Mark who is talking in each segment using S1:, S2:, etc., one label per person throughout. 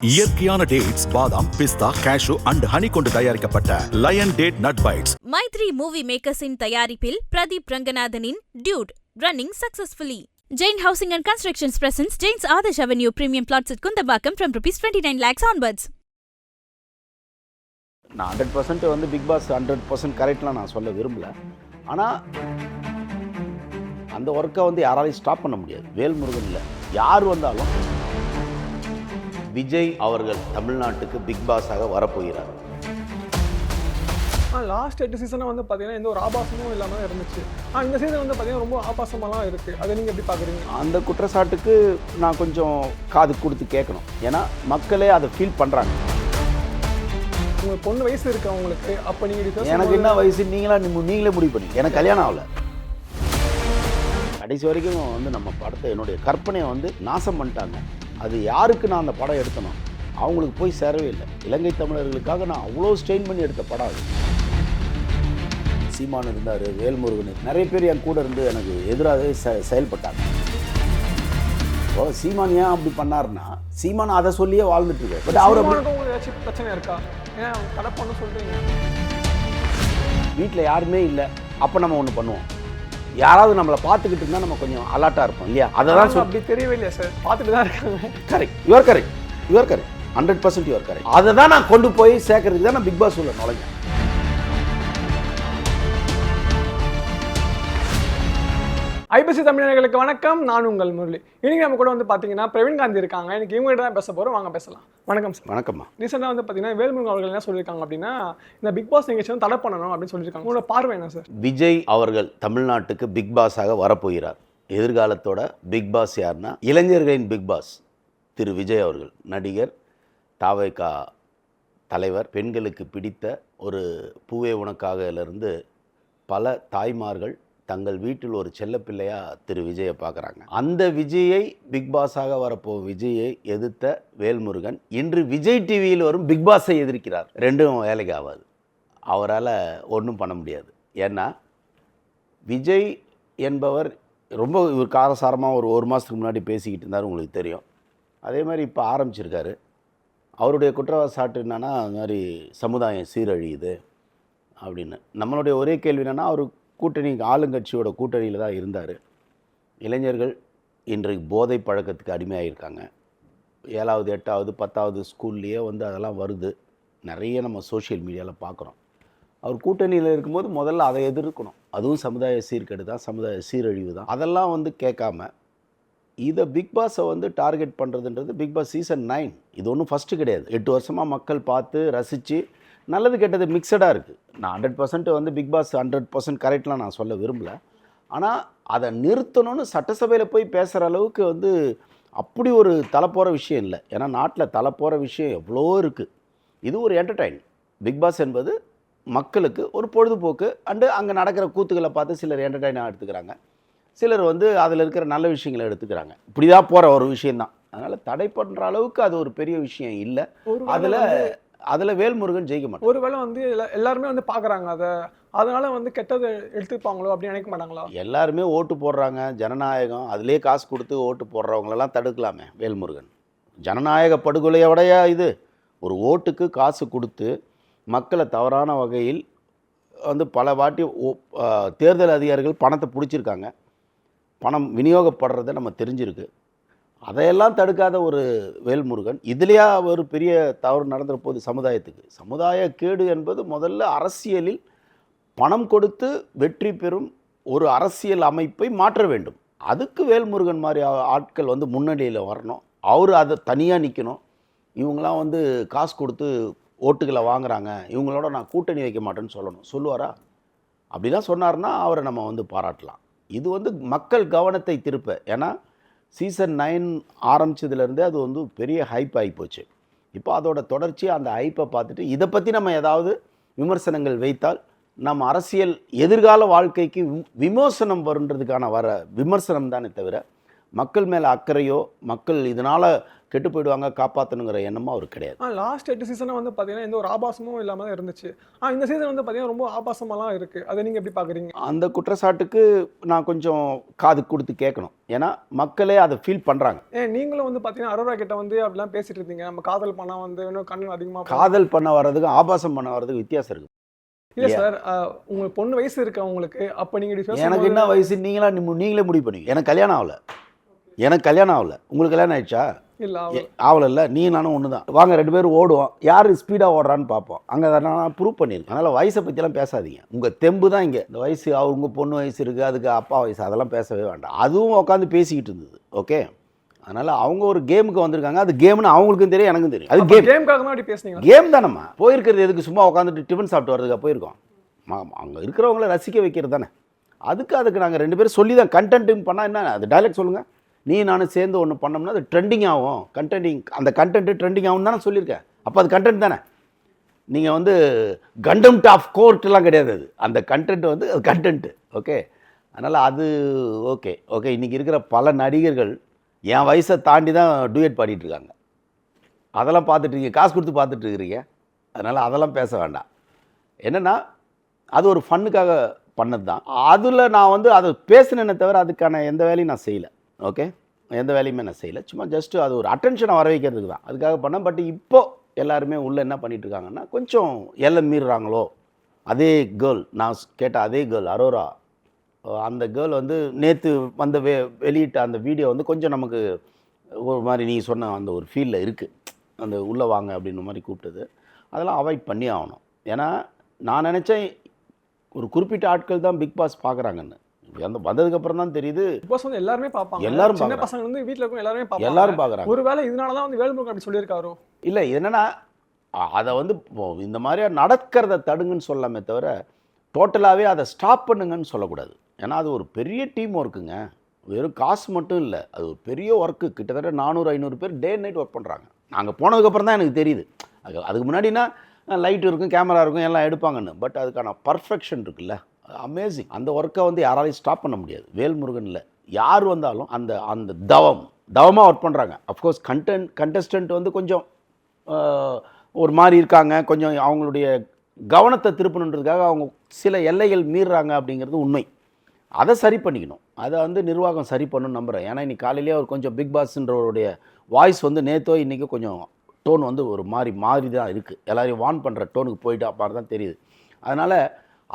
S1: இயற்கையான டேட்ஸ் பாதாம் பிஸ்தா cash and honey கொண்டு தயாரிக்கப்பட்ட lion date nut bites
S2: Mythri movie மேக்கர்ஸின் தயாரிப்பில் Pradeep ரங்கநாதனின் Dude running successfully Jain housing and constructions presents Jain's Adarsh avenue premium flats at Kundambakkam from rupees 29 lakhs onwards.
S3: நான் hundred percent வந்து Bigg Boss hundred percent கரெக்ட்லாம் நான் சொல்ல விரும்பல. ஆனால் அந்த ஒர்க்கை வந்து யாராலையும் ஸ்டாப் பண்ண முடியாது. வேல்முருகன் இல்லை. யார் வந்தாலும் விஜய் அவர்கள் தமிழ்நாட்டுக்கு பிக் பாஸாக வரப்போகிறார்.
S4: லாஸ்ட் எட்டு சீசனாக வந்து பார்த்தீங்கன்னா எந்த ஒரு ஆபாசமும் இல்லாமல் இருந்துச்சு. ஆ இந்த சீசன் வந்து பார்த்தீங்கன்னா ரொம்ப ஆபாசமாலாம் இருக்குது அதை நீங்கள் எப்படி பார்க்குறீங்க
S3: அந்த குற்றச்சாட்டுக்கு நான் கொஞ்சம் காது கொடுத்து கேட்கணும். ஏன்னா மக்களே அதை ஃபீல் பண்ணுறாங்க
S4: உங்களுக்கு பொண்ணு வயசு இருக்கு அவங்களுக்கு அப்போ நீங்கள்
S3: எனக்கு என்ன வயசு? நீங்களா? நீங்களே முடிவு பண்ணி. எனக்கு கல்யாணம் ஆகல. கடைசி வரைக்கும் வந்து நம்ம படத்தை என்னுடைய கற்பனையை வந்து நாசம் பண்ணிட்டாங்க. அது யாருக்கு நான் அந்த படம் எடுத்தனோ அவங்களுக்கு போய் சேரவே இல்லை. இலங்கை தமிழர்களுக்காக நான் அவ்வளோ ஸ்ட்ரெயின் பண்ணி எடுத்த படம் அது. சீமான் இருந்தார் வேல்முருகன் நிறைய பேர் என் கூட இருந்து எனக்கு எதிராகவே செ செயல்பட்டாங்க. இப்போ சீமான் ஏன் அப்படி பண்ணாருன்னா சீமான் அதை சொல்லியே வாழ்ந்துட்டு இருக்காரு. பட் அவர்
S4: ஏதாச்சும் பிரச்சனை இருக்கா? ஏன் அவங்க கடை பண்ண சொல்கிறீங்க
S3: வீட்டில் யாருமே இல்லை. அப்போ நம்ம ஒன்று பண்ணுவோம். யாராவது நம்மளை பார்த்துக்கிட்டு இருந்தால் நம்ம கொஞ்சம் அலர்ட்டாக இருப்போம் இல்லையா? அதை தான்
S4: அப்படி தெரியவே இல்லையா சார். பார்த்துட்டு தான் இருக்காங்க.
S3: Correct your correct your correct hundred percent your correct அதை தான் நான் கொண்டு போய் சேர்க்கறதுக்கு தான் நான் பிக் பாஸ் உள்ள நுழைஞ்சேன்.
S4: ஐபிசி தமிழர்களுக்கு வணக்கம். நான் உங்கள் முரளி. இன்னைக்கு நம்ம கூட வந்து பார்த்தீங்கன்னா பிரவீன் காந்தி இருக்காங்க. இன்னைக்கு இவங்க கிட்ட தான் பேச போகிறோம் வாங்க பேசலாம். வணக்கம் சார்.
S3: வணக்கம்மா.
S4: ரீசெண்டாக வந்து பார்த்தீங்கன்னா வேல்முருகன் அவர்கள் என்ன சொல்லியிருக்காங்க அப்படின்னா இந்த பிக் பாஸ் நிகழ்ச்சி வந்து தடை பண்ணணும் அப்படின்னு சொல்லியிருக்காங்க உங்களோட பார்வை என்ன சார்?
S3: விஜய் அவர்கள் தமிழ்நாட்டுக்கு பிக் பாஸாக வரப்போகிறார். எதிர்காலத்தோட பிக் பாஸ் யாருன்னா இளைஞர்களின் பிக் பாஸ் திரு விஜய் அவர்கள். நடிகர் தாவேகா தலைவர் பெண்களுக்கு பிடித்த ஒரு பூவே உனக்காகலேருந்து பல தாய்மார்கள் தங்கள் வீட்டில் ஒரு செல்லப்பிள்ளையா திரு விஜயை பார்க்குறாங்க. அந்த விஜயை பிக் பாஸாக வரப்போ விஜயை எதிர்த்த வேல்முருகன் இன்று விஜய் டிவியில் வரும் பிக் பாஸை எதிர்க்கிறார். ரெண்டும் வேலைக்கு ஆகாது. அவரால் ஒன்றும் பண்ண முடியாது. ஏன்னா விஜய் என்பவர் ரொம்ப இவர் காரசாரமாக ஒரு ஒரு மாதத்துக்கு முன்னாடி பேசிக்கிட்டு இருந்தார் உங்களுக்கு தெரியும். அதே மாதிரி இப்போ ஆரம்பிச்சிருக்காரு. அவருடைய குற்றவாசாட்டு என்னென்னா அது மாதிரி சமுதாயம் சீரழியுது அப்படின்னு. நம்மளுடைய ஒரே கேள்வி என்னென்னா அவர் கூட்டணி ஆளுங்கட்சியோட கூட்டணியில் தான் இருந்தார். இளைஞர்கள் இன்றைக்கு போதை பழக்கத்துக்கு அடிமையாகிருக்காங்க ஏழாவது எட்டாவது பத்தாவது ஸ்கூல்லையே வந்து அதெல்லாம் வருது. நிறைய நம்ம சோஷியல் மீடியாவில் பார்க்குறோம் அவர் கூட்டணியில் இருக்கும்போது முதல்ல அதை எதிர்க்கணும். அதுவும் சமுதாய சீர்கேடு தான் சமுதாய சீரழிவு தான். அதெல்லாம் வந்து கேட்காம இதை பிக் பாஸை வந்து டார்கெட் பண்ணுறதுன்றது பிக் பாஸ் சீசன் நைன். இது ஒன்றும் ஃபஸ்ட்டு கிடையாது. எட்டு வருஷமாக மக்கள் பார்த்து ரசித்து நல்லது கெட்டது மிக்சடாக இருக்குது நான் ஹண்ட்ரட் பர்சன்ட் வந்து பிக் பாஸ் ஹண்ட்ரட் பர்சன்ட் கரெக்ட்லாம் நான் சொல்ல விரும்பல. ஆனால் அதை நிறுத்தணும்னு சட்டசபையில் போய் பேசுகிற அளவுக்கு வந்து அப்படி ஒரு தலை போகிற விஷயம் இல்லை. ஏன்னா நாட்டில் தலை போகிற விஷயம் எவ்வளோ இருக்குது இது ஒரு என்டர்டைன் பிக் பாஸ் என்பது மக்களுக்கு ஒரு பொழுதுபோக்கு. அண்டு அங்கே நடக்கிற கூத்துக்களை பார்த்து சிலர் என்டர்டைனாக எடுத்துக்கிறாங்க. சிலர் வந்து அதில் இருக்கிற நல்ல விஷயங்களை எடுத்துக்கிறாங்க. இப்படி தான் போகிற ஒரு விஷயந்தான் அதனால் தடை பண்ணுற அளவுக்கு அது ஒரு பெரிய விஷயம் இல்லை. அதில் அதில் வேல்முருகன் ஜெயிக்க மாட்டான்
S4: ஒருவேளை வந்து எல்லா- எல்லாருமே வந்து பார்க்குறாங்க அதை. அதனால வந்து கெட்டதை எடுத்துப்பாங்களோ அப்படின்னு நினைக்க மாட்டாங்களா?
S3: எல்லாருமே ஓட்டு போடுறாங்க ஜனநாயகம். அதிலே காசு கொடுத்து ஓட்டு போடுறவங்களெல்லாம் தடுக்கலாமே வேல்முருகன். ஜனநாயக படுகொலையோடைய இது. ஒரு ஓட்டுக்கு காசு கொடுத்து மக்களை தவறான வகையில் வந்து பல வாட்டி தேர்தல் அதிகாரிகள் பணத்தை பிடிச்சிருக்காங்க. பணம் விநியோகப்படுறத நம்ம தெரிஞ்சிருக்கு. அதையெல்லாம் தடுக்காத ஒரு வேல்முருகன். இதுலேயே ஒரு பெரிய தவறு நடந்துற போது சமுதாயத்துக்கு? சமுதாய கேடு என்பது முதல்ல அரசியலில் பணம் கொடுத்து வெற்றி பெறும் ஒரு அரசியல் அமைப்பை மாற்ற வேண்டும். அதுக்கு வேல்முருகன் மாதிரி ஆ- ஆட்கள் வந்து முன்னணியில் வரணும். அவர் அதை தனியாக நிற்கணும் இவங்களாம் வந்து காசு கொடுத்து ஓட்டுகளை வாங்குறாங்க. இவங்களோட நான் கூட்டணி வைக்க மாட்டேன்னு சொல்லணும். சொல்லுவாரா? அப்படிலாம் சொன்னார்னா அவரை நம்ம வந்து பாராட்டலாம். இது வந்து மக்கள் கவனத்தை திருப்ப. ஏன்னா சீசன் நைன் ஆரம்பிச்சதுலேருந்தே அது வந்து பெரிய ஹைப் ஆகி போச்சு. இப்போ அதோட தொடர்ச்சி அந்த ஹைப்பை பார்த்துட்டு இதை பற்றி நம்ம ஏதாவது விமர்சனங்கள் வைத்தால் நம்ம அரசியல் எதிர்கால வாழ்க்கைக்கு விமோசனம் வருன்றதுக்கான வர விமர்சனம் தானே தவிர மக்கள் மேலே அக்கறையோ மக்கள் இதனால் கெட்டு போயிடுவாங்க காப்பாற்றணுங்கிற எண்ணமும் அவருக்கு கிடையாது.
S4: லாஸ்ட் எட்டு சீசனும் வந்து பார்த்தீங்கன்னா எந்த ஒரு ஆபாசமும் இல்லாமல் தான் இருந்துச்சு. ஆ இந்த சீசன் வந்து பார்த்தீங்கன்னா ரொம்ப ஆபாசமாலாம் இருக்குது அதை நீங்கள் எப்படி பார்க்குறீங்க
S3: அந்த குற்றச்சாட்டுக்கு நான் கொஞ்சம் காது கொடுத்து கேட்கணும். ஏன்னா மக்களே அதை ஃபீல் பண்ணுறாங்க
S4: ஏன் நீங்களும் வந்து பார்த்தீங்கன்னா அரோரா கிட்ட வந்து அப்படிலாம் பேசிட்டு இருந்தீங்க. நம்ம காதல் பண்ணா வந்து இன்னும் கண்ணு அதிகமாக
S3: காதல் பண்ண வர்றதுக்கும் ஆபாசம் பண்ண வர்றதுக்கும் வித்தியாசம் இருக்குது
S4: இல்லை. சார் உங்களுக்கு பொண்ணு வயசு இருக்கு உங்களுக்கு? அப்போ நீங்கள்
S3: எனக்கு என்ன வயசு? நீங்களா நீங்களே முடிவு பண்ணுவீங்க எனக்கு கல்யாணம் ஆகல. எனக்கு கல்யாணம் ஆகல. உங்களுக்கு கல்யாணம் ஆயிடுச்சா?
S4: இல்லை
S3: ஆகல நீ நானும் ஒன்று தான் வாங்க ரெண்டு பேரும் ஓடுவோம். யார் ஸ்பீடாக ஓடுறான்னு பார்ப்போம். அங்கே நான் ப்ரூவ் பண்ணியிருக்கேன் அதனால் வயசை பற்றிலாம் பேசாதீங்க. உங்கள் தெம்பு தான் இங்கே. இந்த வயசு அவங்க பொண்ணு வயசு இருக்குது அதுக்கு அப்பா வயசு அதெல்லாம் பேசவே வேண்டாம். அதுவும் உட்காந்து பேசிக்கிட்டு இருந்தது ஓகே அதனால் அவங்க ஒரு கேமுக்கு வந்திருக்காங்க. அது கேம்னு அவங்களுக்கும் தெரியும் எனக்கும் தெரியும். அது கேம்
S4: கேமுக்காக தான் அப்படி பேசுனீங்க
S3: கேம் தானம்மா. போயிருக்கிறது எதுக்கு? சும்மா உட்காந்துட்டு டிஃபன் சாப்பிட்டு வரதுக்காக போயிருக்கோம். அங்கே இருக்கிறவங்கள ரசிக்க வைக்கிறது தானே. அதுக்கு அதுக்கு நாங்கள் ரெண்டு பேரும் சொல்லி தான் கண்டென்ட்டுன்னு பண்ணால் என்ன? அது டைலாக் சொல்லுங்கள் நீ நானும் சேர்ந்து ஒன்று பண்ணோம்னா அது ட்ரெண்டிங் ஆகும். கண்டென்டிங் அந்த கண்டென்ட்டு ட்ரெண்டிங் ஆகும் தானே சொல்லியிருக்கேன். அப்போ அது கண்டென்ட் தானே? நீங்கள் வந்து கண்டம் ஆஃப் கோர்ட்லாம் கிடையாது அது. அந்த கண்டென்ட் வந்து அது கண்டென்ட்டு ஓகே அதனால் அது ஓகே ஓகே இன்றைக்கி இருக்கிற பல நடிகர்கள் என் வயசை தாண்டி தான் டூயட் பாடிட்டுருக்காங்க அதெல்லாம் பார்த்துட்ருக்கீங்க காசு கொடுத்து பார்த்துட்டு இருக்கிறீங்க. அதனால் அதெல்லாம் பேச வேண்டாம். என்னென்னா அது ஒரு ஃபன்னுக்காக பண்ணது தான் அதில் நான் வந்து அதை பேசினேனே தவிர அதுக்கான எந்த வேலையும் நான் செய்யலை. ஓகே? எந்த வேலையுமே நான் செய்யலை. சும்மா ஜஸ்ட்டு அது ஒரு அட்டென்ஷனை வர வைக்கிறதுக்கு தான். அதுக்காக பண்ணேன். பட் இப்போது எல்லாருமே உள்ளே என்ன பண்ணிகிட்ருக்காங்கன்னா கொஞ்சம் எல்லாம் மீறுறாங்களோ அதே கேர்ள் நான் கேட்ட அதே கேர்ள் அரோரா அந்த கேர்ள் வந்து நேற்று வந்த வெ வெளியிட்ட அந்த வீடியோ வந்து கொஞ்சம் நமக்கு ஒரு மாதிரி நீ சொன்ன அந்த ஒரு ஃபீலில் இருக்குது அந்த உள்ளே வாங்க அப்படின்ற மாதிரி கூப்பிட்டது. அதெல்லாம் அவாய்ட் பண்ணி ஆகணும். ஏன்னா நான் நினச்சேன் ஒரு குறிப்பிட்ட ஆட்கள் தான் பிக் பாஸ் பார்க்குறாங்கன்னு அந்த வந்ததுக்கப்புறம் தான் தெரியுது.
S4: பிக் வந்து எல்லாருமே பார்ப்பாங்க.
S3: எல்லாரும்
S4: சின்ன. பசங்க வந்து வீட்டில் இருக்கும் எல்லாருமே பார்ப்பாங்க.
S3: எல்லாரும் பார்க்குறாங்க.
S4: ஒருவேளை இதனால தான் வந்து வேல்முருகன் அப்படி சொல்லியிருக்காரோ?
S3: இல்லை என்னென்னா அதை வந்து இந்த மாதிரியா நடக்கிறத தடுங்கன்னு சொல்லலாமே தவிர டோட்டலாகவே அதை ஸ்டாப் பண்ணுங்கன்னு சொல்லக்கூடாது. ஏன்னா அது ஒரு பெரிய டீம் ஒர்க்குங்க. வெறும் காசு மட்டும் இல்லை. அது ஒரு பெரிய ஒர்க்கு. கிட்டத்தட்ட நானூறு ஐநூறு பேர் டே நைட் ஒர்க் பண்ணுறாங்க நாங்கள் போனதுக்கப்புறம் தான் எனக்கு தெரியுது. அது அதுக்கு முன்னாடினா லைட் இருக்கும் கேமரா இருக்கும் எல்லாம் எடுப்பாங்கன்னு. பட் அதுக்கான பர்ஃபெக்ஷன் இருக்குல்ல. அமேசிங் அந்த ஒர்க்கை வந்து யாராலையும் ஸ்டாப் பண்ண முடியாது. வேல்முருகனில் யார் வந்தாலும் அந்த அந்த தவம் தவமாக ஒர்க் பண்ணுறாங்க அஃப்கோர்ஸ் கண்டென்ட் கண்டஸ்டன்ட் வந்து கொஞ்சம் ஒரு மாதிரி இருக்காங்க. கொஞ்சம் அவங்களுடைய கவனத்தை திருப்பணுன்றதுக்காக அவங்க சில எல்லைகள் மீறுறாங்க அப்படிங்கிறது உண்மை. அதை சரி பண்ணிக்கணும். அதை வந்து நிர்வாகம் சரி பண்ணணும்னு நம்புகிறேன் ஏன்னா இன்னைக்கு காலையிலேயே அவர் கொஞ்சம் பிக் பாஸ்ன்றவருடைய வாய்ஸ் வந்து நேற்றோ இன்றைக்கி கொஞ்சம் டோன் வந்து ஒரு மாதிரி மாதிரி தான் இருக்குது எல்லோரையும் வார்ன் பண்ணுற டோனுக்கு போயிட்டு மாதிரி தான் தெரியுது. அதனால்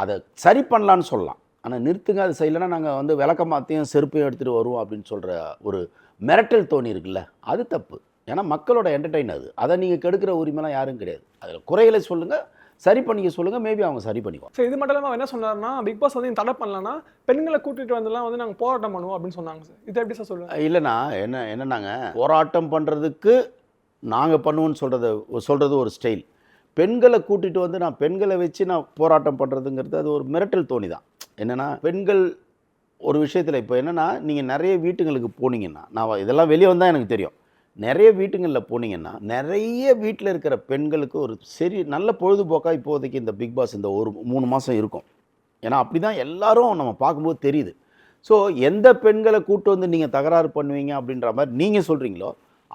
S3: அதை சரி பண்ணலான்னு சொல்லலாம். ஆனால் நிறுத்துங்க அது செய்யலைன்னா நாங்கள் வந்து விளக்கமாத்தையும் செருப்பையும் எடுத்துகிட்டு வருவோம் அப்படின்னு சொல்கிற ஒரு மிரட்டல் தோணி இருக்குல்ல அது தப்பு. ஏன்னா மக்களோட என்டர்டெயின் அது. அதை நீங்கள் கெடுக்கிற உரிமைலாம் யாரும் கிடையாது. அதில் குறைகளை சொல்லுங்கள் சரி பண்ணிக்க சொல்லுங்கள் மேபி அவங்க சரி பண்ணிக்குவாங்க.
S4: சரி இது மட்டும் இல்லாமல் என்ன சொன்னார்னா பிக் பாஸ் வந்து தடை பண்ணலன்னா பெண்களை கூட்டிட்டு வந்துலாம் வந்து நாங்கள் போராட்டம் பண்ணுவோம் அப்படின்னு சொன்னாங்க சார். இதை எப்படி சார் சொல்லுங்க
S3: இல்லைண்ணா என்ன என்னன்னாங்க போராட்டம் பண்ணுறதுக்கு நாங்கள் பண்ணுவோன்னு சொல்கிறத சொல்கிறது ஒரு ஸ்டைல் பெண்களை கூட்டிகிட்டு வந்து நான் பெண்களை வச்சு நான் போராட்டம் பண்ணுறதுங்கிறது அது ஒரு மிரட்டல் தோணி தான் என்னென்னா பெண்கள் ஒரு விஷயத்தில் இப்போ என்னென்னா நீங்கள் நிறைய வீட்டுங்களுக்கு போனீங்கன்னா நான் இதெல்லாம் வெளியே வந்தால் எனக்கு தெரியும். நிறைய வீட்டுங்களில் போனீங்கன்னா நிறைய வீட்டில் இருக்கிற பெண்களுக்கு ஒரு சரி நல்ல பொழுதுபோக்காக இப்போதைக்கு இந்த பிக் பாஸ் இந்த ஒரு மூணு மாதம் இருக்கும். ஏன்னா அப்படி தான் எல்லாரும் நம்ம பார்க்கும்போது தெரியுது. ஸோ எந்த பெண்களை கூட்டு வந்து நீங்கள் தகராறு பண்ணுவீங்க அப்படின்ற மாதிரி நீங்கள் சொல்கிறீங்களோ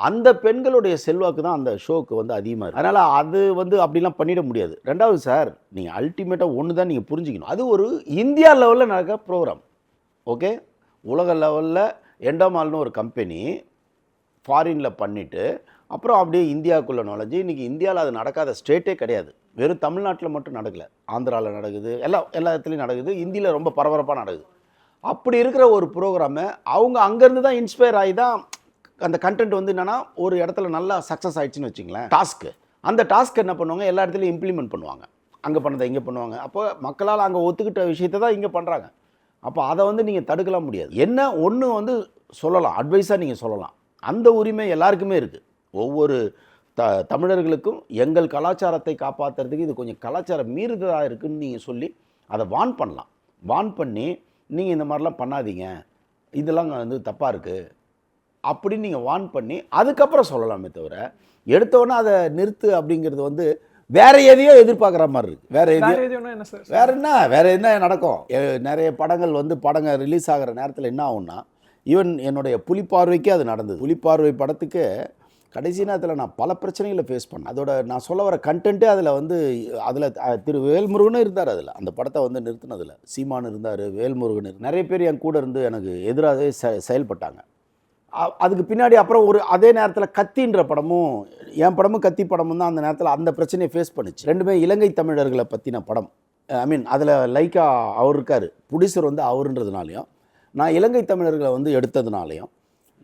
S3: அந்த பெண்களுடைய செல்வாக்கு தான் அந்த ஷோக்கு வந்து அதிகமாக இருக்குது அதனால் அது வந்து அப்படிலாம் பண்ணிட முடியாது. ரெண்டாவது சார் நீங்கள் அல்டிமேட்டாக ஒன்று தான் நீங்கள் புரிஞ்சுக்கணும். அது ஒரு இந்தியா லெவலில் நடக்கிற ப்ரோக்ராம். ஓகே? உலக லெவலில் எண்டோமால்னு ஒரு கம்பெனி ஃபாரினில் பண்ணிவிட்டு அப்புறம் அப்படியே இந்தியாவுக்குள்ளே நுழைஞ்சு இன்றைக்கி இந்தியாவில் அது நடக்காத ஸ்டேட்டே கிடையாது. வெறும் தமிழ்நாட்டில் மட்டும் நடக்கலை. ஆந்திராவில் நடக்குது எல்லா எல்லா இடத்துலையும் நடக்குது இந்தியில் ரொம்ப பரபரப்பாக நடக்குது. அப்படி இருக்கிற ஒரு ப்ரோக்ராமை அவங்க அங்கேருந்து தான் இன்ஸ்பயர் ஆகி தான் அந்த கண்டென்ட் வந்து என்னென்னா ஒரு இடத்துல நல்லா சக்ஸஸ் ஆயிடுச்சுன்னு வச்சுங்களேன் டாஸ்க்கு அந்த டாஸ்க் என்ன பண்ணுவாங்க? எல்லா இடத்துலையும் இம்ப்ளிமெண்ட் பண்ணுவாங்க. அங்கே பண்ணதை இங்கே பண்ணுவாங்க. அப்போ மக்களால் அங்கே ஒத்துக்கிட்ட விஷயத்தை தான் இங்கே பண்ணுறாங்க அப்போ அதை வந்து நீங்கள் தடுக்கலாம் முடியாது. என்ன ஒன்று வந்து சொல்லலாம். அட்வைஸாக நீங்கள் சொல்லலாம். அந்த உரிமை எல்லாருக்குமே இருக்குது ஒவ்வொரு த தமிழர்களுக்கும் எங்கள் கலாச்சாரத்தை காப்பாற்றுறதுக்கு இது கொஞ்சம் கலாச்சாரம் மீறுதலாக இருக்குன்னு நீங்கள் சொல்லி அதை வான் பண்ணலாம். வான் பண்ணி நீங்கள் இந்த மாதிரிலாம் பண்ணாதீங்க. இதெல்லாம் வந்து தப்பாக இருக்குது அப்படின்னு நீங்கள் வான் பண்ணி அதுக்கப்புறம் சொல்லலாமே தவிர எடுத்தோன்னே அதை நிறுத்து அப்படிங்கிறது வந்து வேற எதையோ எதிர்பார்க்குற மாதிரி இருக்குது வேற எதையோ
S4: வேற என்ன சார்
S3: வேற என்ன? வேற என்ன நடக்கும்? நிறைய படங்கள் வந்து படங்கள் ரிலீஸ் ஆகிற நேரத்தில் என்ன ஆகும்னா ஈவன் என்னுடைய புலிப்பார்வைக்கே அது நடந்தது. புலிப்பார்வை படத்துக்கு கடைசி நேரத்தில் நான் பல பிரச்சனைகளை ஃபேஸ் பண்ணேன். அதோட நான் சொல்ல வர கண்டென்ட்டே அதில் வந்து அதில் திரு வேல்முருகனும் இருந்தார் அதில். அந்த படத்தை வந்து நிறுத்தினதில். சீமான் இருந்தார் வேல்முருகன். நிறைய பேர் என் கூட இருந்து எனக்கு எதிராகவே செயல்பட்டாங்க. அதுக்கு பின்னாடி அப்புறம் ஒரு அதே நேரத்தில் கத்தின்ற படமும் என் படமும் கத்தி படமும் தான் அந்த நேரத்தில் அந்த பிரச்சனையை ஃபேஸ் பண்ணுச்சு. ரெண்டுமே இலங்கை தமிழர்களை பற்றின படம். ஐ மீன் அதில் லைக்கா அவர் இருக்கார். புடிசர் வந்து அவருன்றதுனாலையும் நான் இலங்கை தமிழர்களை வந்து எடுத்ததுனாலையும்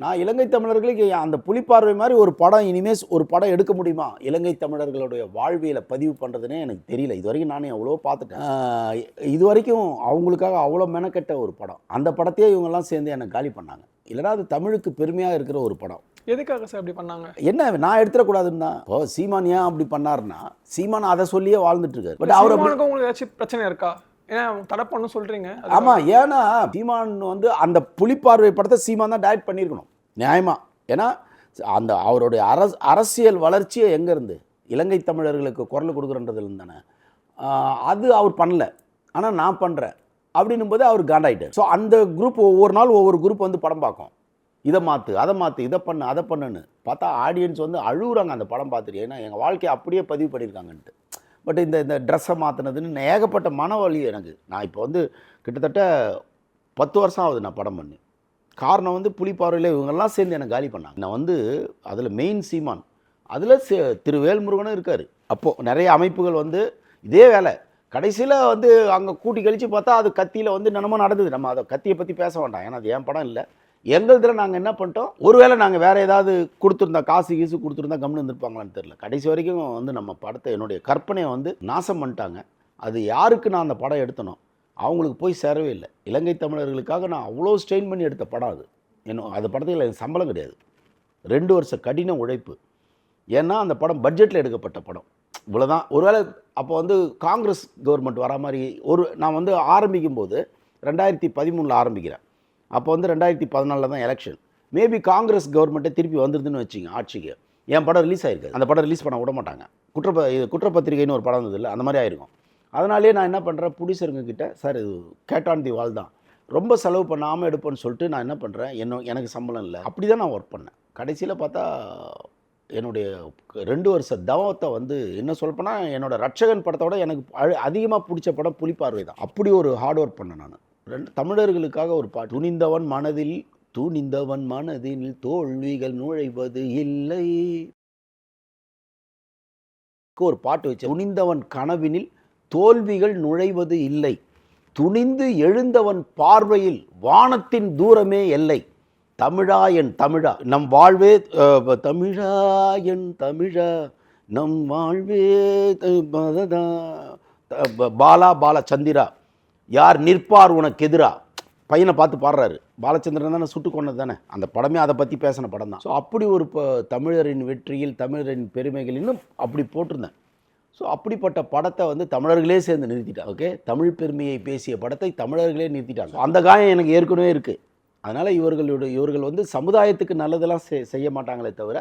S3: நான் இலங்கை தமிழர்களுக்கு அந்த புலிப்பார்வை மாதிரி ஒரு படம் இனிமேல் ஒரு படம் எடுக்க முடியுமா? இலங்கை தமிழர்களுடைய வாழ்வியலை பதிவு பண்ணுறதுனே எனக்கு தெரியல. இது வரைக்கும் நானே எவ்வளோ பார்த்துட்டேன். இது வரைக்கும் அவங்களுக்காக அவ்வளோ மெனக்கெட்ட ஒரு படம். அந்த படத்தையே இவங்கெல்லாம் சேர்ந்து என்னை காலி பண்ணாங்க. இல்லைனா அது தமிழுக்கு பெருமையாக இருக்கிற ஒரு படம்.
S4: எதுக்காக சார் இப்படி பண்ணாங்க?
S3: என்ன நான் எடுத்துடக்கூடாதுன்னு தான். இப்போ சீமான் ஏன் அப்படி பண்ணாருன்னா சீமான் அதை சொல்லியே வாழ்ந்துட்டு இருக்காரு. பட் அவர் அப்படி
S4: உங்களுக்கு ஏதாச்சும் பிரச்சனை இருக்கா? ஏன்னா தடை பண்ண சொல்றீங்க.
S3: ஆமாம் ஏன்னா சீமான் வந்து அந்த புலிப்பார்வை படத்தை சீமான் தான் டைரக்ட் பண்ணியிருக்கணும். நியாயமா. ஏன்னா அந்த அவருடைய அரச அரசியல் வளர்ச்சியே எங்கேருந்து இலங்கை தமிழர்களுக்கு குரல் கொடுக்குறன்றதுல தானே அது அவர் பண்ணல. ஆனால் நான் பண்ணுறேன் அப்படின்னும் போது அவர் காண்டாயிட்டார் ஸோ அந்த குரூப் ஒவ்வொரு நாள் ஒவ்வொரு குரூப் வந்து படம் பார்க்கும். இதை மாற்று அதை மாற்று இதை பண்ணு அதை பண்ணுன்னு பார்த்தா ஆடியன்ஸ் வந்து அழுகுறாங்க அந்த படம் பார்த்துட்டு. ஏன்னா எங்கள் வாழ்க்கையை அப்படியே பதிவு பண்ணியிருக்காங்கன்ட்டு. பட் இந்த இந்த ட்ரெஸ்ஸை மாற்றினதுன்னு ஏகப்பட்ட மன வலி எனக்கு நான் இப்போ வந்து கிட்டத்தட்ட பத்து வருஷம் ஆகுது நான் படம் பண்ணி. காரணம் வந்து புலிப்பார்வையில் இவங்கெல்லாம் சேர்ந்து எனக்கு காலி பண்ணாங்க. நான் வந்து அதில் மெயின் சீமான். அதில் திரு வேல்முருகனும் இருக்கார். அப்போது நிறைய அமைப்புகள் வந்து இதே வேலை. கடைசியில் வந்து அங்கே கூட்டி கழித்து பார்த்தா அது கத்தியில் வந்து என்னமோ நடந்தது. நம்ம அதை கத்தியை பற்றி பேச வேண்டாம். ஏன்னா அது என் படம் இல்லை. எங்களுதில் நாங்கள் என்ன பண்ணிட்டோம்? ஒருவேளை நாங்கள் வேறு ஏதாவது கொடுத்துருந்தா காசு கீசு கொடுத்துருந்தா கம்னு இருந்திருப்பாங்களான்னு தெரியல. கடைசி வரைக்கும் வந்து நம்ம படத்தை என்னுடைய கற்பனையை வந்து நாசம் பண்ணிட்டாங்க. அது யாருக்கு நான் அந்த படம் எடுத்தனோ அவங்களுக்கு போய் சேரவே இல்லை. இலங்கை தமிழர்களுக்காக நான் அவ்வளோ ஸ்ட்ரெயின் பண்ணி எடுத்த படம் அது. என்ன அந்த படத்தில் எனக்கு சம்பளம் கிடையாது. ரெண்டு வருஷம் கடின உழைப்பு. ஏன்னா அந்த படம் பட்ஜெட்டில் எடுக்கப்பட்ட படம். இவ்வளோதான் ஒருவேளை அப்போ வந்து காங்கிரஸ் கவர்மெண்ட் வர மாதிரி ஒரு நான் வந்து ஆரம்பிக்கும் போது ரெண்டாயிரத்தி பதிமூணில் ஆரம்பிக்கிறேன். அப்போ வந்து ரெண்டாயிரத்தி பதினாலில் தான் எலெக்ஷன் மேபி காங்கிரஸ் கவர்மெண்ட்டை திருப்பி வந்துருதுன்னு வச்சுங்க ஆட்சிக்கு. என் படம் ரிலீஸ் ஆயிருக்காது. அந்த படம் ரிலீஸ் பண்ண விட மாட்டாங்க. குற்றப்ப இது குற்றப்பத்திரிகைன்னு ஒரு படம் வந்தது இல்லை அந்த மாதிரி ஆயிருக்கும். அதனாலேயே நான் என்ன பண்ணுறேன் புடிசருங்க சார் இது கேட்டான் தி வால் தான். ரொம்ப செலவு பண்ணாமல் எடுப்பேன்னு சொல்லிட்டு நான் என்ன பண்ணுறேன் என்ன எனக்கு சம்பளம் இல்லை. அப்படி தான் நான் ஒர்க் பண்ணேன். கடைசியில் பார்த்தா என்னுடைய ரெண்டு வருஷ தவத்தை வந்து என்ன சொல்லப்போனால் என்னோடய ரட்சகன் படத்தோட எனக்கு அதிகமாக பிடிச்ச படம் புலிப்பார்வை தான் அப்படி ஒரு ஹார்ட் ஒர்க் பண்ணேன் நான். ரெண்டு தமிழர்களுக்காக ஒரு பாட்டு. துணிந்தவன் மனதில் துணிந்தவன் மனதில் தோல்விகள் நுழைவது இல்லை. ஒரு பாட்டு வச்சு துணிந்தவன் கனவினில் தோல்விகள் நுழைவது இல்லை. துணிந்து எழுந்தவன் பார்வையில் வானத்தின் தூரமே எல்லை தமிழா என் தமிழா. நம் வாழ்வே தமிழா என் தமிழா. நம் வாழ்வே த- பாலா பாலச்சந்திரா. யார் நிற்பார் உனக்கு எதிரா பையனை பார்த்து பாடுறாரு. பாலச்சந்திரன் தானே சுட்டு கொண்டது தானே. அந்த படமே அதை பற்றி பேசின படம் தான். ஸோ அப்படி ஒரு இப்போ தமிழரின் வெற்றியில் தமிழரின் பெருமைகள் இன்னும் அப்படி போட்டிருந்தேன். ஸோ அப்படிப்பட்ட படத்தை வந்து தமிழர்களே சேர்ந்து நிறுத்திட்டாங்க. ஓகே தமிழ் பெருமையை பேசிய படத்தை தமிழர்களே நிறுத்திட்டாங்க. அந்த காயம் எனக்கு ஏற்கனவே இருக்குது அதனால் இவர்களுடைய இவர்கள் வந்து சமுதாயத்துக்கு நல்லதெல்லாம் செய்- செய்ய மாட்டாங்களே தவிர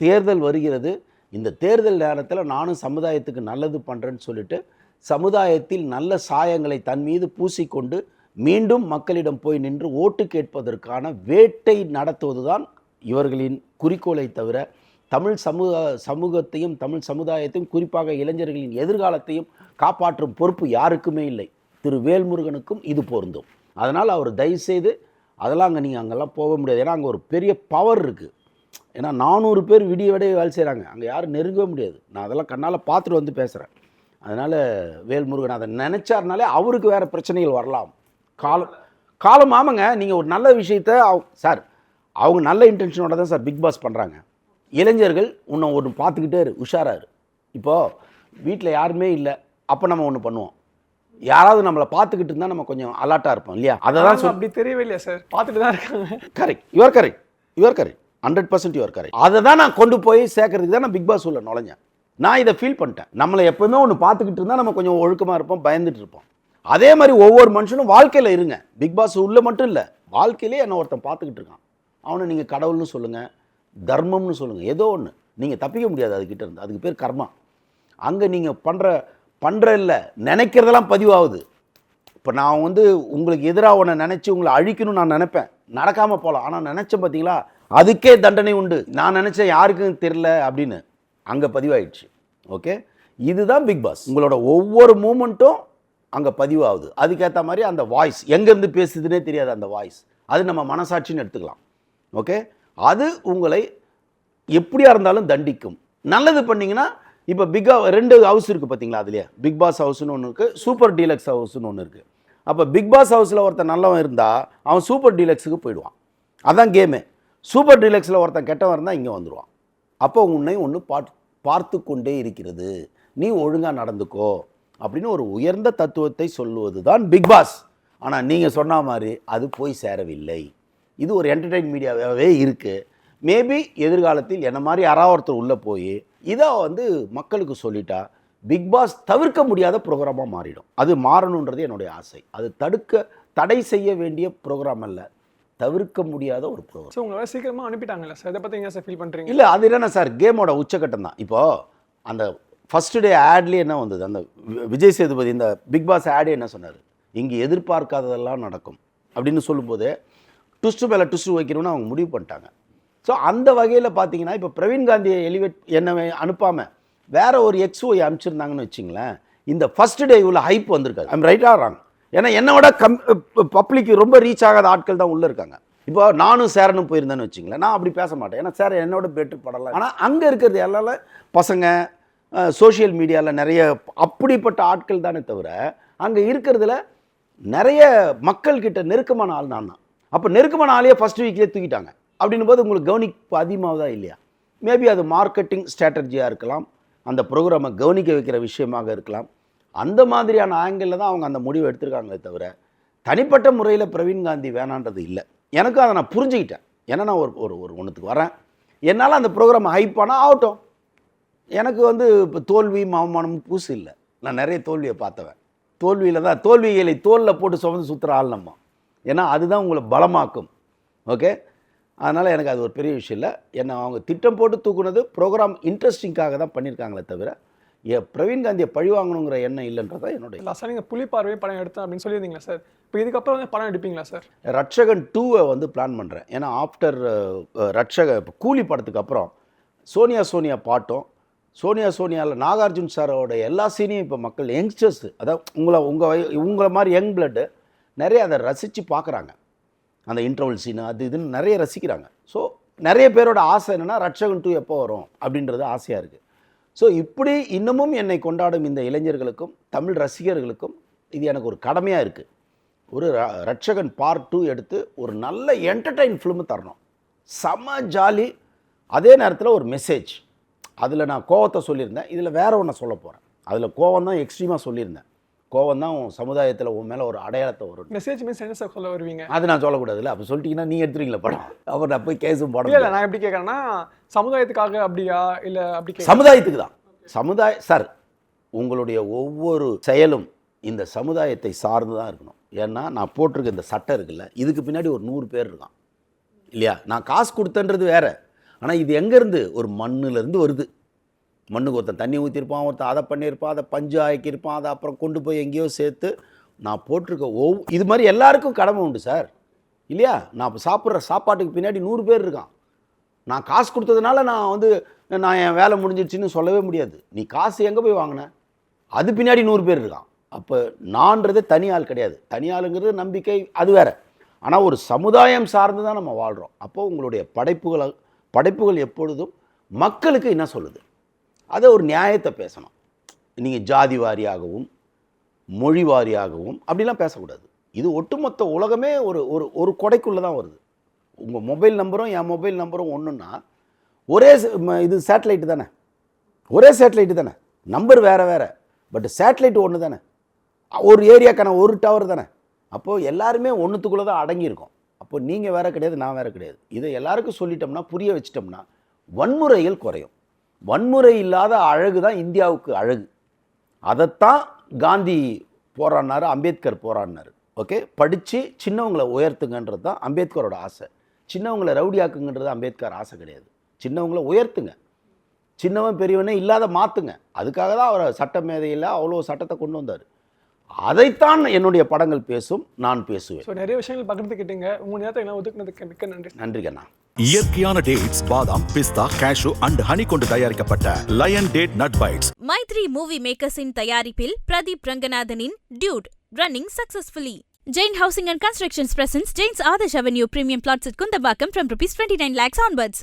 S3: தேர்தல் வருகிறது. இந்த தேர்தல் நேரத்தில் நானும் சமுதாயத்துக்கு நல்லது பண்ணுறேன்னு சொல்லிட்டு சமுதாயத்தில் நல்ல சாயங்களை தன் மீது பூசிக்கொண்டு மீண்டும் மக்களிடம் போய் நின்று ஓட்டு கேட்பதற்கான வேட்டை நடத்துவதுதான் இவர்களின் குறிக்கோளை தவிர தமிழ் சமூக சமூகத்தையும் தமிழ் சமுதாயத்தையும் குறிப்பாக இளைஞர்களின் எதிர்காலத்தையும் காப்பாற்றும் பொறுப்பு யாருக்குமே இல்லை. திரு வேல்முருகனுக்கும் இது பொருந்தும். அதனால் அவர் தயவுசெய்து அதெல்லாம் அங்கே நீங்கள் அங்கெல்லாம் போக முடியாது. ஏன்னா அங்கே ஒரு பெரிய பவர் இருக்குது ஏன்னா நானூறு பேர் விடிய விடைய வேலை செய்கிறாங்க அங்கே யாரும் நெருங்கவே முடியாது. நான் அதெல்லாம் கண்ணால் பார்த்துட்டு வந்து பேசுகிறேன் அதனால் வேல்முருகன் அதை நினச்சாருனாலே அவருக்கு வேறு பிரச்சனைகள் வரலாம். காலம் காலம் ஆமாங்க. நீங்கள் ஒரு நல்ல விஷயத்த அவ- சார் அவங்க நல்ல இன்டென்ஷனோட தான் சார் பிக் பாஸ் பண்ணுறாங்க இளைஞர்கள் உன்னை ஒன்று பார்த்துக்கிட்டே இரு உஷாராரு இப்போது வீட்டில் யாருமே இல்லை. அப்போ நம்ம ஒன்று பண்ணுவோம். யாராவது நம்மளை பார்த்துக்கிட்டு இருந்தால் நம்ம கொஞ்சம் அலர்ட்டாக இருப்போம் இல்லையா? அதை தான்
S4: அப்படி தெரியவே இல்லையா சார் பார்த்துட்டு தான் இருக்காங்க.
S3: Correct your correct your correct hundred percent your correct அதை தான் நான் கொண்டு போய் சேர்க்கறதுக்கு தான் நான் பிக் பாஸ் உள்ள நுழைஞ்சேன். நான் இதை ஃபீல் பண்ணிட்டேன். நம்மளை எப்பவுமே ஒன்று பார்த்துக்கிட்டு இருந்தால் நம்ம கொஞ்சம் ஒழுக்கமாக இருப்போம் பயந்துட்டு இருப்போம். அதே மாதிரி ஒவ்வொரு மனுஷனும் வாழ்க்கையில் இருங்க. பிக் பாஸ் உள்ள மட்டும் இல்லை வாழ்க்கையிலே என்ன ஒருத்தன் பார்த்துக்கிட்டு இருக்கான். அவனை நீங்கள் கடவுள்னு சொல்லுங்கள் தர்மம்னு சொல்லுங்கள் ஏதோ ஒன்று நீங்கள் தப்பிக்க முடியாது அதுக்கிட்ட இருந்து. அதுக்கு பேர் கர்மா. அங்கே நீங்கள் பண்ணுற பண்ணுற இல்லை நினைக்கிறதெல்லாம் பதிவாகுது. இப்போ நான் வந்து உங்களுக்கு எதிராக ஒன்று நினச்சி உங்களை அழிக்கணும்னு நான் நினைப்பேன். நடக்காமல் போகலாம். ஆனால் நினச்சேன் பார்த்தீங்களா அதுக்கே தண்டனை உண்டு. நான் நினச்சேன் யாருக்கும் தெரில அப்படின்னு. அங்கே பதிவாயிடுச்சு. ஓகே? இதுதான் பிக் பாஸ். உங்களோட ஒவ்வொரு மூமெண்ட்டும் அங்கே பதிவாகுது. அதுக்கேற்ற மாதிரி அந்த வாய்ஸ் எங்கேருந்து பேசுதுன்னே தெரியாது அந்த வாய்ஸ். அது நம்ம மனசாட்சின்னு எடுத்துக்கலாம். ஓகே? அது உங்களை எப்படியாக இருந்தாலும் தண்டிக்கும். நல்லது பண்ணிங்கன்னா இப்போ பிக் ரெண்டு ஹவுஸ் இருக்குது பார்த்தீங்களா அதுலேயே? பிக் பாஸ் ஹவுஸ்னு ஒன்று இருக்குது சூப்பர் டீலக்ஸ் ஹவுஸ்னு ஒன்று இருக்குது அப்போ பிக் பாஸ் ஹவுஸில் ஒருத்தன் நல்லவன் இருந்தால் அவன் சூப்பர் டீலக்ஸுக்கு போயிடுவான். அதான் கேமு சூப்பர் டீலக்ஸில் ஒருத்தன் கெட்டவன் இருந்தால் இங்கே வந்துடுவான் அப்போ உன்னை ஒன்று பாட் பார்த்து கொண்டே இருக்கிறது. நீ ஒழுங்காக நடந்துக்கோ அப்படின்னு ஒரு உயர்ந்த தத்துவத்தை சொல்லுவது தான் பிக் பாஸ் ஆனால் நீங்கள் சொன்ன மாதிரி அது போய் சேரவில்லை. இது ஒரு என்டர்டெயின் மீடியாவே இருக்குது மேபி எதிர்காலத்தில் என்ன மாதிரி யாராவது ஒருத்தர் உள்ளே போய் இதை வந்து மக்களுக்கு சொல்லிட்டா பிக் பாஸ் தவிர்க்க முடியாத ப்ரோக்ராமாக மாறிடும். அது மாறணுன்றது என்னுடைய ஆசை. அது தடுக்க தடை செய்ய வேண்டிய ப்ரோக்ராம் அல்ல. தவிர்க்க முடியாத ஒரு ப்ரோக்ராம்
S4: ஸோ உங்களை சீக்கிரமாக அனுப்பிட்டாங்கல்ல சார் இதை பற்றி என்ன சார் ஃபீல் பண்ணுறீங்க
S3: இல்லை அது என்னென்ன சார் கேமோட உச்சக்கட்டம் தான். இப்போ அந்த ஃபர்ஸ்ட் டே ஆட்லேயே என்ன வந்தது? அந்த விஜய் சேதுபதி இந்த பிக் பாஸ் ஆடே என்ன சொன்னார்? இங்கே எதிர்பார்க்காததெல்லாம் நடக்கும். அப்படின்னு சொல்லும்போது ட்விஸ்ட்டு மேலே ட்விஸ்ட்டு வைக்கணும்னு அவங்க முடிவு பண்ணிட்டாங்க. ஸோ அந்த வகையில் பார்த்தீங்கன்னா இப்போ பிரவீன் காந்தியை எலிவேட் என்ன அனுப்பாமல் வேற ஒரு எக்ஸ்ஓயை அனுப்பிச்சிருந்தாங்கன்னு வச்சிங்களேன் இந்த ஃபஸ்ட் டே இவ்வளோ ஹைப் வந்திருக்காது. ஐம் ரைட் ஆகிறாங்க ஏன்னா என்னோட கம் பப்ளிக் ரொம்ப ரீச் ஆகாத ஆட்கள் தான் உள்ளே இருக்காங்க. இப்போ நானும் சேரனும் போயிருந்தேன்னு வச்சிங்களேன் நான் அப்படி பேச மாட்டேன். ஏன்னா சேர என்னோட பெட்ரு படலாம் ஆனால் அங்கே இருக்கிறது எல்லால பசங்க சோஷியல் மீடியாவில் நிறைய அப்படிப்பட்ட ஆட்கள் தானே தவிர அங்கே இருக்கிறதுல நிறைய மக்கள்கிட்ட நெருக்கமான ஆள் நான் தான். அப்போ நெருக்கமான ஆளையே ஃபஸ்ட் வீக்லேயே தூக்கிட்டாங்க. அப்படின்னும் போது உங்களுக்கு கவனிப்பு அதிகமாகுதா இல்லையா? மேபி அது மார்க்கெட்டிங் ஸ்ட்ராட்டஜியாக இருக்கலாம். அந்த ப்ரோக்ராமை கவனிக்க வைக்கிற விஷயமாக இருக்கலாம். அந்த மாதிரியான ஆங்கிளில் தான் அவங்க அந்த முடிவை எடுத்திருக்காங்களே தவிர தனிப்பட்ட முறையில் பிரவீன் காந்தி வேணான்றது இல்லை. எனக்கும் அதை நான் புரிஞ்சுக்கிட்டேன். ஏன்னா நான் ஒரு ஒரு ஒரு ஒன்றுத்துக்கு வரேன். என்னால் அந்த ப்ரோக்ராம் ஹைப் ஆனால் ஆகட்டும். எனக்கு வந்து இப்போ தோல்வி அவமானமும் பூசு இல்லை. நான் நிறைய தோல்வியை பார்த்தவன். தோல்வியில் தான் தோல்விகளை தோலில் போட்டு சுமந்து சுற்றுற ஆள் நம்ம. ஏன்னா அதுதான் உங்களை பலமாக்கும். ஓகே அதனால் எனக்கு அது ஒரு பெரிய விஷயம் இல்லை. என்னை அவங்க திட்டம் போட்டு தூக்குனது ப்ரோக்ராம் இன்ட்ரெஸ்டிங்காக தான் பண்ணியிருக்காங்களே தவிர ஏ பிரவீன் காந்தியை பழி வாங்கணுங்கிற எண்ணம் இல்லைன்றதான் என்னுடைய
S4: லாஸ்ட்டாக நீங்கள் புலி பார்வை படம் எடுத்தேன் அப்படின்னு சொல்லியிருந்தீங்களா சார்? இப்போ இதுக்கப்புறம் வந்து படம் எடுப்பீங்களா சார்?
S3: ரட்சகன் டூவை வந்து பிளான் பண்ணுறேன் ஏன்னா ஆஃப்டர் ரட்சக இப்போ கூலி படத்துக்கு அப்புறம் சோனியா சோனியா பாட்டும் சோனியா சோனியாவில் நாகார்ஜுன் சாரோட எல்லா சீனையும் இப்போ மக்கள் யங்ஸ்டர்ஸ் அதாவது உங்களை உங்கள் உங்களை மாதிரி யங் பிளட்டு நிறைய அதை ரசித்து பார்க்குறாங்க. அந்த இன்டர்வல் சீனு அது இதுன்னு நிறைய ரசிக்கிறாங்க. ஸோ நிறைய பேரோட ஆசை என்னென்னா ரட்சகன் டூ எப்போ வரும்? அப்படின்றது ஆசையாக இருக்குது ஸோ இப்படி இன்னமும் என்னை கொண்டாடும் இந்த இளைஞர்களுக்கும் தமிழ் ரசிகர்களுக்கும் இது எனக்கு ஒரு கடமையாக இருக்குது ஒரு ர- ரட்சகன் பார்ட் டூ எடுத்து ஒரு நல்ல என்டர்டைன் ஃபிலிமு தரணும். செம ஜாலி அதே நேரத்தில் ஒரு மெசேஜ் அதில் நான் கோவத்தை சொல்லியிருந்தேன். இதில் வேற ஒன்று சொல்ல போகிறேன் அதில் கோவம் தான் எக்ஸ்ட்ரீமாக சொல்லியிருந்தேன். கோவம் தான் உன் சமுதாயத்தில் உன் மேலே ஒரு அடையாளத்தை வரும்
S4: மெசேஜ் சார் சொல்ல வருவீங்க.
S3: அது நான் சொல்லக்கூடாதுல்ல. அப்போ சொல்லிட்டீங்கன்னா நீ எடுத்துறீங்களா படம்? அப்புறம் நான் போய் கேஸும் போட
S4: இல்லை இல்லை. நான் எப்படி கேட்குறேன்னா சமுதாயத்துக்காக அப்படியா? இல்லை அப்படி
S3: சமுதாயத்துக்கு தான். சமுதாய சார் உங்களுடைய ஒவ்வொரு செயலும் இந்த சமுதாயத்தை சார்ந்து தான் இருக்கணும். ஏன்னா நான் போட்டிருக்க இந்த சட்டம் இருக்குல்ல இதுக்கு பின்னாடி ஒரு நூறு பேர் இருக்கான். இல்லையா? நான் காசு கொடுத்தன்றது வேற. ஆனால் இது எங்கேருந்து? ஒரு மண்ணுலேருந்து வருது. மண்ணுக்கு ஒருத்தன் தண்ணி ஊற்றிருப்பான் ஒருத்தன் அதை பண்ணியிருப்பான் அதை பஞ்சு ஆக்கியிருப்பான் அதை அப்புறம் கொண்டு போய் எங்கேயோ சேர்த்து நான் போட்டிருக்க ஒவ் இது மாதிரி எல்லாருக்கும் கடமை உண்டு சார். இல்லையா? நான் இப்போ சாப்பிட்ற சாப்பாட்டுக்கு பின்னாடி நூறு பேர் இருக்கான். நான் காசு கொடுத்ததுனால நான் வந்து நான் என் வேலை முடிஞ்சிடுச்சின்னு சொல்லவே முடியாது. நீ காசு எங்கே போய் வாங்கின? அது பின்னாடி நூறு பேர் இருக்கான். அப்போ நான்றது தனி ஆள் கிடையாது. தனி ஆளுங்கிறது நம்பிக்கை அது வேற. ஆனால் ஒரு சமுதாயம் சார்ந்து தான் நம்ம வாழ்கிறோம் அப்போ உங்களுடைய படைப்புகளை படைப்புகள் எப்பொழுதும் மக்களுக்கு என்ன சொல்லுது? அதை ஒரு நியாயத்தை பேசணும். நீங்கள் ஜாதி வாரியாகவும் மொழி வாரியாகவும் அப்படிலாம் பேசக்கூடாது. இது ஒட்டுமொத்த உலகமே ஒரு ஒரு ஒரு கொடைக்குள்ளே தான் வருது. உங்கள் மொபைல் நம்பரும் என் மொபைல் நம்பரும் ஒன்றுன்னா ஒரே இது சேட்டலைட்டு தானே? ஒரே சேட்டலைட்டு தானே? நம்பர் வேறு வேறு பட் சேட்டலைட் ஒன்று தானே? ஒரு ஏரியாக்கான ஒரு டவர் தானே? அப்போது எல்லாருமே ஒன்றுத்துக்குள்ளே தான் அடங்கியிருக்கோம். அப்போ நீங்கள் வேறு கிடையாது நான் வேறு கிடையாது. இதை எல்லாருக்கும் சொல்லிட்டோம்னா புரிய வச்சிட்டோம்னா வன்முறைகள் குறையும். வன்முறை இல்லாத அழகு தான் இந்தியாவுக்கு அழகு. அதைத்தான் காந்தி போராடினார் அம்பேத்கர் போராடினார். ஓகே? படித்து சின்னவங்களை உயர்த்துங்கன்றது தான் அம்பேத்கரோட ஆசை. சின்னவங்களை ரவுடியாக்குங்கன்றது அம்பேத்கர் ஆசை கிடையாது. சின்னவங்களை உயர்த்துங்க. சின்னவன் பெரியவனே இல்லாத மாற்றுங்க அதுக்காக தான் அவர் சட்ட மேதையில் அவ்வளோ சட்டத்தை கொண்டு வந்தார். அதைத்தான் என்னுடைய படங்கள் பேசும் நான் பேசுவேன்.
S4: ஸோ நிறைய விஷயங்கள் பகிர்ந்துக்கிட்டீங்க உங்கள் நேரத்தை என்ன ஒதுக்குனதுக்கு மிக்க நன்றி.
S3: நன்றி கண்ணா
S1: இயற்கையான டேட்ஸ் பாதாம் பிஸ்தா கேஷு அண்ட் ஹனி கொண்டு தயாரிக்கப்பட்ட lion date nut bites
S2: Mythri movie மேக்கர்ஸின் தயாரிப்பில் Pradeep ரங்கநாதனின் Dude running successfully Jain housing and constructions presents Jain's Adarsh avenue premium flats at Kundambakam from rupees 29 lakhs onwards.